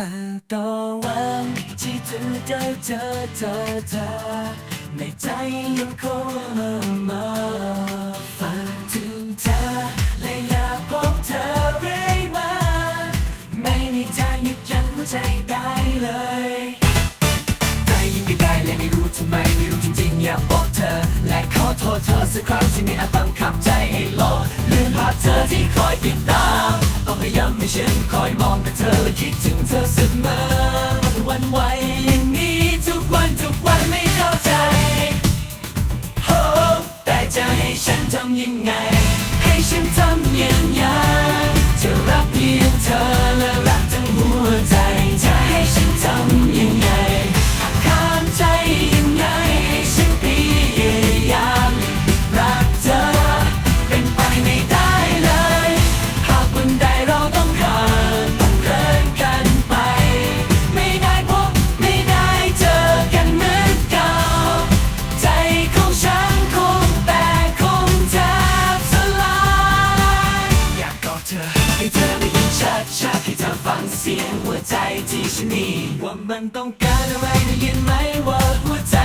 แต่ต่อวันที่เธอเจอเจอเจอเธอในใจยังคงละเมาฝันถึงเธอและอยากพบเธอเรื่อยมา ไม่มีทางหยุดยั้งหัวใจได้เลยใจยิ่งไม่ได้และไม่รู้ทำไมไม่รู้จริงๆอยากบอกเธอ และขอโทษเธอสักครั้งที่ไม่อาจบังคับใจให้รอลืมภาพเธอที่คอยติดตาม ต้องพยายามให้ฉันคอยมองแต่เธอและคิดถึงเธอเสมอวันไหวอย่างนี้ทุกวันทุกวันไม่เข้าใจ โฮแต่จะให้ฉันทำยังไง ให้ฉันทำยังไง สียงหัวใจที่ฉันมีว่ามันต้องการอะไรได้ยินไหมว่าหัวใจ